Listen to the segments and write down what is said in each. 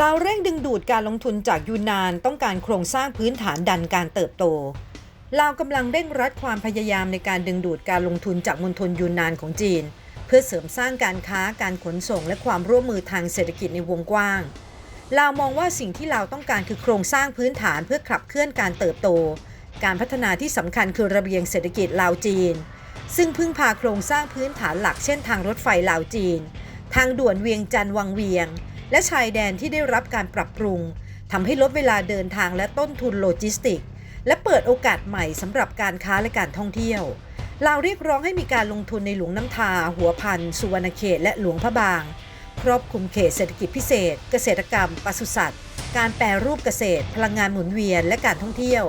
ลาวเร่งดึงดูดการลงทุนจากยูนนานต้องการโครงสร้างพื้นฐานดันการเติบโต ลาวกำลังเร่งรัดความพยายามในการดึงดูดการลงทุนจากมณฑลยูนนานของจีน เพื่อเสริมสร้างการค้าการขนส่งและความร่วมมือทางเศรษฐกิจในวงกว้าง ลาวมองว่าสิ่งที่ลาวต้องการคือโครงสร้างพื้นฐานเพื่อขับเคลื่อนการเติบโต การพัฒนาที่สำคัญคือระเบียงเศรษฐกิจลาวจีน ซึ่งพึ่งพาโครงสร้างพื้นฐานหลักเช่นทางรถไฟลาวจีน ทางด่วนเวียงจันทร์วังเวียง และชายแดนที่ได้รับการปรับปรุงทำให้ลดเวลาเดินทางและต้นทุนโลจิสติก และเปิดโอกาสใหม่สำหรับการค้าและการท่องเที่ยวลาวเรียกร้องให้มีการลงทุนในหลวงน้ำทา หัวพันสุวรรณเขตและหลวงพระบาง ครอบคลุมเขตเศรษฐกิจพิเศษ เกษตรกรรมปศุสัตว์ การแปรรูปเกษตร พลังงานหมุนเวียนและการท่องเที่ยว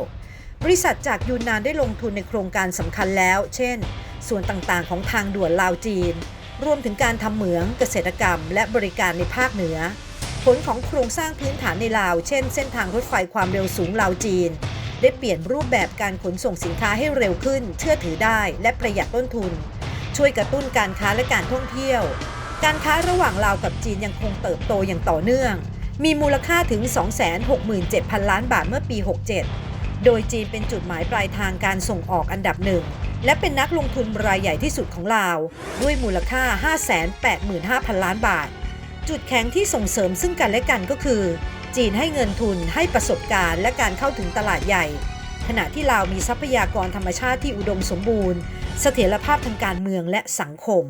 บริษัทจากยูนนานได้ลงทุนในโครงการสำคัญแล้ว เช่น ส่วนต่างๆ ของทางด่วนลาวจีน รวมถึงการทำเหมืองเกษตรกรรม และบริการในภาคเหนือ ผลของโครงสร้างพื้นฐานในลาว เช่นเส้นทางรถไฟความเร็วสูงลาวจีน ได้เปลี่ยนรูปแบบการขนส่งสินค้าให้เร็วขึ้น เชื่อถือได้ และประหยัดต้นทุน ช่วยกระตุ้นการค้าและการท่องเที่ยว การค้าระหว่างลาวกับจีนยังคงเติบโตอย่างต่อเนื่อง มีมูลค่าถึง 267,000 ล้านบาทเมื่อปี 67 โดยจีนเป็นจุดหมายปลายทางการส่งออกอันดับหนึ่ง และเป็นนักลงทุนรายใหญ่ที่สุดของลาว ด้วยมูลค่า 585,000 ล้านบาท จุดแข็งที่ส่งเสริมซึ่งกันและกันก็คือ จีนให้เงินทุนให้ประสบการณ์และการเข้าถึงตลาดใหญ่ ขณะที่ลาวมีทรัพยากรธรรมชาติที่อุดมสมบูรณ์ เสถียรภาพทางการเมืองและสังคม